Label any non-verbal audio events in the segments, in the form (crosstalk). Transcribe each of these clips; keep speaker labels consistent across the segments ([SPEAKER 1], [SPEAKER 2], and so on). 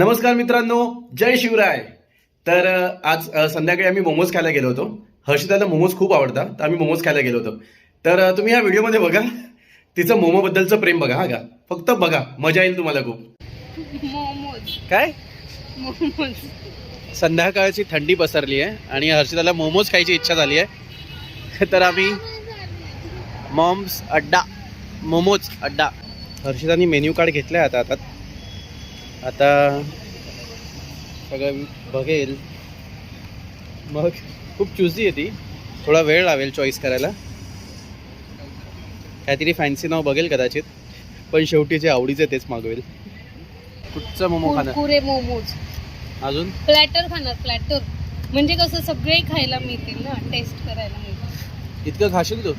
[SPEAKER 1] नमस्कार मित्रांनो जय शिवराय. तर आज संध्याकाळी आम्ही मोमोज खायला गेलो होतो. हर्षिताला मोमोज खूप आवडतात तर आम्ही मोमोज खायला गेलो होतो. तर तुम्ही या व्हिडिओमध्ये बघा तिचं मोमोबद्दलचं प्रेम बघा हा का? फक्त बघा मजा येईल तुम्हाला खूप.
[SPEAKER 2] मोमोज.
[SPEAKER 1] काय?
[SPEAKER 2] मोमोज.
[SPEAKER 1] संध्याकाळची थंडी पसरली आहे आणि हर्षिताला मोमोज खायची इच्छा झाली आहे. तर आम्ही मॉम्स अड्डा मोमोज अड्डा. हर्षितानी मेन्यू कार्ड घेतलं आहे आता आता आता सगळं बघेल. मग खूप चुजी आहे ती. थोडा वेळ लावेल चॉईस करायला. काहीतरी फॅन्सी नाव बघेल कदाचित. पण शेवटी जे आवडीचे तेच मागवेल. कुठचं मोमो खाणार?
[SPEAKER 2] कुरकुरे मोमोज.
[SPEAKER 1] अजून?
[SPEAKER 2] प्लॅटर खाणार प्लॅटर म्हणजे कसं सगळे खायला मिळतील ना टेस्ट करायला मिळतील.
[SPEAKER 1] इतकं खाशील तू?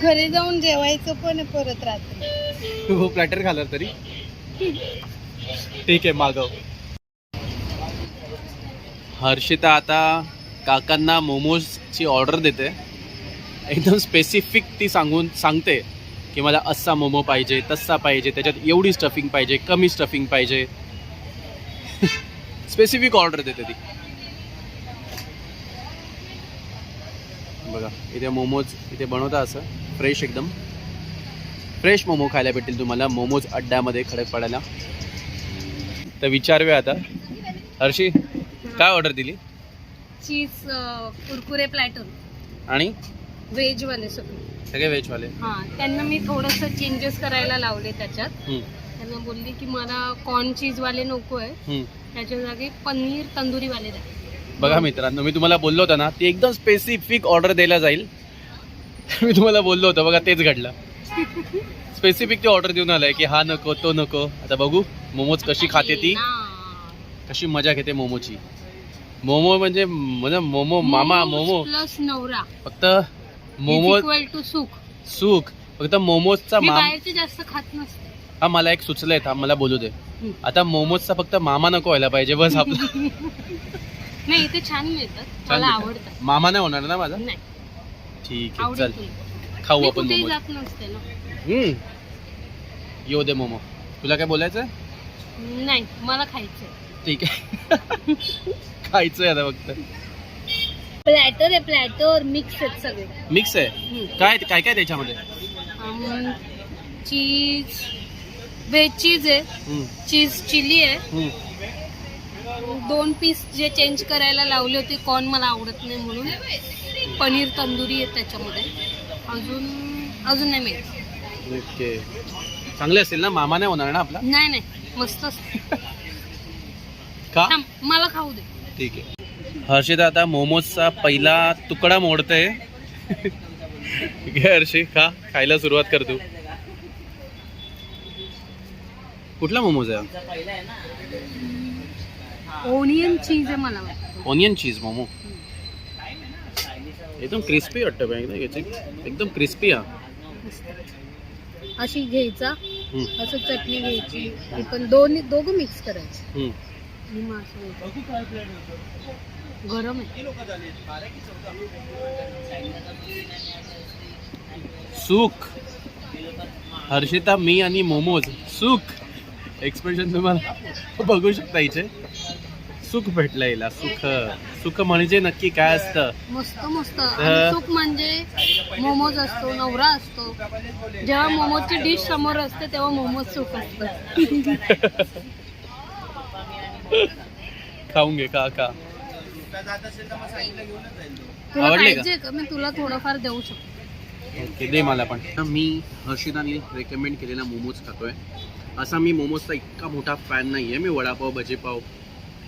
[SPEAKER 2] घरी जाऊन जेवायचं पण परत रात्री.
[SPEAKER 1] हो प्लॅटर खाणार तरी. ठीक आहे मागव. हर्षिता आता काकांना मोमोजची ऑर्डर देते. एकदम स्पेसिफिक ती सांगून सांगते की मला असा मोमो पाहिजे तसा पाहिजे त्याच्यात एवढी स्टफिंग पाहिजे कमी स्टफिंग पाहिजे. (laughs) स्पेसिफिक ऑर्डर देते ती. बघा इथे मोमोज इथे बनवता असं फ्रेश एकदम. फ्रेश मोमो खायला भेटेल तुम्हाला. मोमोज अड्ड्यामध्ये खडकपाड्याला तर विचारूया आता. हर्षी काय ऑर्डर दिली?
[SPEAKER 2] चीज कुरकुरे प्लॅटर
[SPEAKER 1] आणि?
[SPEAKER 2] व्हेज वाले सगळे.
[SPEAKER 1] सगळे व्हेजवाले.
[SPEAKER 2] हा त्यांना मी थोडस चेंजेस करायला लावले त्याच्यात.
[SPEAKER 1] हम्म,
[SPEAKER 2] त्यांना बोलली की मला कॉर्न चीज वाले नको आहे
[SPEAKER 1] हम्म.
[SPEAKER 2] त्याच्या जागी पनीर तंदुरी वाले द्या.
[SPEAKER 1] बघा मित्रांनो मी तुम्हाला बोललो होतो ना ती एकदम स्पेसिफिक ऑर्डर द्यायला जाईल. मी तुम्हाला बोललो होतो बघा तेच घडलं. स्पेसिफिक ती ऑर्डर देऊन आलाय की हा नको तो नको. आता बघू मोमोज कशी खाते ती. कशी मजा घेते मोमोची. मोमो म्हणजे म्हणजे मोमो मामा मोमो.
[SPEAKER 2] प्लस नवरा.
[SPEAKER 1] फक्त मोमो
[SPEAKER 2] इक्वल टू सुख.
[SPEAKER 1] सुख. फक्त मोमोजचा
[SPEAKER 2] मी
[SPEAKER 1] माम
[SPEAKER 2] बाहेरचे जास्त खात नसते.
[SPEAKER 1] हा मला एक सुचलंय थांब मला बोलू दे. आता मोमोजचा फक्त मामा नको व्हायला पाहिजे बस आपलं (laughs)
[SPEAKER 2] नाही इथे छान मिळतात.
[SPEAKER 1] छान
[SPEAKER 2] मला. आवडतात.
[SPEAKER 1] मामा नाही होणार ना माझा?
[SPEAKER 2] नाही.
[SPEAKER 1] ठीक आहे चल. खाऊ आपण
[SPEAKER 2] कुठेही
[SPEAKER 1] मोमोज.
[SPEAKER 2] जात नसते ना.
[SPEAKER 1] येऊ दे मोमो. तुला काय बोलायचं
[SPEAKER 2] नाही मला खायचंय.
[SPEAKER 1] ठीक आहे. (laughs) खायचंय आता फक्त.
[SPEAKER 2] प्लॅटर आहे प्लॅटर मिक्स आहेत सगळे.
[SPEAKER 1] मिक्स आहे? काय काय काय त्याच्यामध्ये?
[SPEAKER 2] चीज व्हेज चीज आहे.
[SPEAKER 1] हम्म,
[SPEAKER 2] चीज चिली आहे.
[SPEAKER 1] हम्म.
[SPEAKER 2] दोन पीस जे चेंज करायला लावले होते कॉर्न मला आवडत नाही म्हणून. पनीर तंदुरी आहे त्याच्यामध्ये. अजून अजून नाही मिळत.
[SPEAKER 1] ओके. चांगले असतील ना? मामा नाही होणार ना आपला?
[SPEAKER 2] नाही नाही. मस्त असतं.
[SPEAKER 1] का?
[SPEAKER 2] थांब, मला खाऊ दे.
[SPEAKER 1] ठीक आहे. हर्षित आता मोमोजचा पहिला तुकडा मोडतय. घे हर्षी. खा. खायला सुरुवात कर तू. कुठला मोमोज आहे?
[SPEAKER 2] ओनियन चीज आहे मला वाटतं.
[SPEAKER 1] Onion cheese momo. एकदम क्रिस्पी वाटतं बघ, एकदम याची एकदम क्रिस्पी हा.
[SPEAKER 2] अशी घ्यायचा असं चटणी घ्यायची ती पण दोन्ही दोघं मिक्स करायची.
[SPEAKER 1] हम्म.
[SPEAKER 2] आणि मग असं घ्यायचं. गरम आहे.
[SPEAKER 1] सुख. हर्षिता मी आणि मोमोज. सुख. एक्सप्रेशन तुम्हाला बघू शकता इथे. सुख भेटलं हिला सुख. सुख म्हणजे नक्की काय असतं.
[SPEAKER 2] मस्त मस्त. आणि सुख म्हणजे मोमोज असतो नवरा असतो. जेव्हा मोमोजची डिश समोर असते तेव्हा मोमोज सुख असतं. (laughs)
[SPEAKER 1] खाऊन घे का का
[SPEAKER 2] तुला
[SPEAKER 1] आवडले का?
[SPEAKER 2] पाहिजे का? मी तुला थोडंफार देऊ शकतो.
[SPEAKER 1] ओके दे मला पण. मी हर्षिताने रेकमेंड केलेला मोमोज खातोय. असा मी मोमोजचा इतका मोठा फॅन नाही आहे मी वडापाव भजीपाव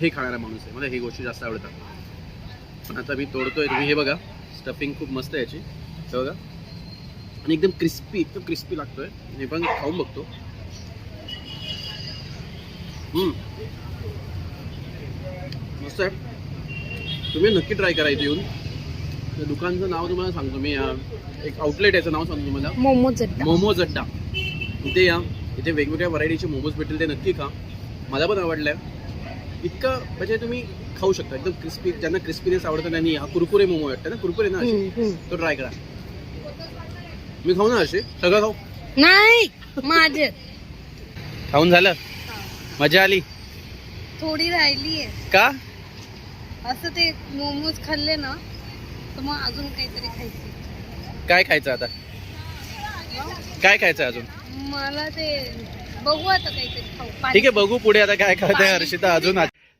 [SPEAKER 1] हे खाणारा माणूस आहे. मला हे गोष्टी जास्त आवडतात पण आता मी तोडतोय तुम्ही हे बघा. स्टफिंग खूप मस्त आहे याची. हे बघा. आणि एकदम क्रिस्पी एकदम क्रिस्पी लागतोय. हे पण खाऊन बघतो. मस्त आहे. तुम्ही नक्की ट्राय करा इथे येऊन. त्या दुकानचं नाव तुम्हाला सांगतो मी एक आउटलेट याचं नाव सांगतो तुम्हाला.
[SPEAKER 2] मोमोज
[SPEAKER 1] मोमोज अड्डा इथे या. इथे वेगवेगळ्या व्हरायटीचे मोमोज भेटेल ते नक्की खा. मला पण आवडलं इतकं म्हणजे तुम्ही खाऊ शकता. एकदम क्रिस्पी ज्यांना क्रिस्पीनेस आवडतं त्यांनी हा कुरकुरे मोमो वाटतं ना? कुरकुरे ना असे? तो ट्राय करा. मी खाऊ ना असे? सगळं खाऊ?
[SPEAKER 2] नाही माझे.
[SPEAKER 1] खाऊन झालं? मजा आली?
[SPEAKER 2] थोडी राहिली आहे.
[SPEAKER 1] का?
[SPEAKER 2] असं ते मोमोज खाल्ले ना तर मग अजून काहीतरी खायचं.
[SPEAKER 1] काय खायचं आता? काय खायचं अजून?
[SPEAKER 2] मला ते बघू आता काहीतरी खाऊ.
[SPEAKER 1] ठीक आहे बघू पुढे आता काय खात आहे हर्षिता अजून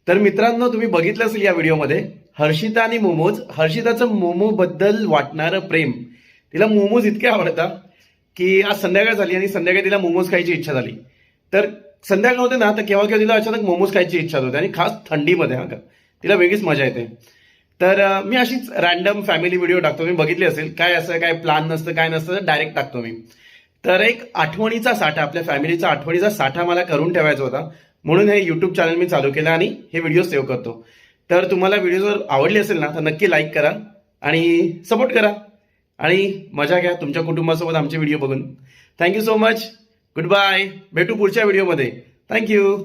[SPEAKER 1] तर मित्रांनो तुम्ही बघितलं असेल या व्हिडिओमध्ये हर्षिता आणि मोमोज हर्षिताचं मोमो बद्दल वाटणारं प्रेम. तिला मोमोज इतके आवडतात की आज संध्याकाळ झाली आणि संध्याकाळी तिला मोमोज खायची इच्छा झाली. तर संध्याकाळ होते ना तर केव्हा केव्हा तिला अचानक मोमोज खायची इच्छा होते आणि खास थंडीमध्ये हा तिला वेगळीच मजा येते. तर मी अशीच रॅन्डम फॅमिली व्हिडिओ टाकतो. मी बघितली असेल काय असं काय प्लान नसतं काय नसतं डायरेक्ट टाकतो मी. तर एक आठवणीचा साठा आपल्या फॅमिलीचा आठवणीचा साठा मला करून ठेवायचा होता. म्हणून हे यूट्यूब चॅनल मी चालू केलं आणि हे व्हिडिओ सेव्ह करतो. तर तुम्हाला व्हिडिओ जर आवडले असेल ना तर नक्की लाईक करा आणि सपोर्ट करा. आणि मजा घ्या तुमच्या कुटुंबासोबत आमचे व्हिडिओ बघून. Thank you so much good bye भेटू पुढच्या व्हिडिओमध्ये थँक्यू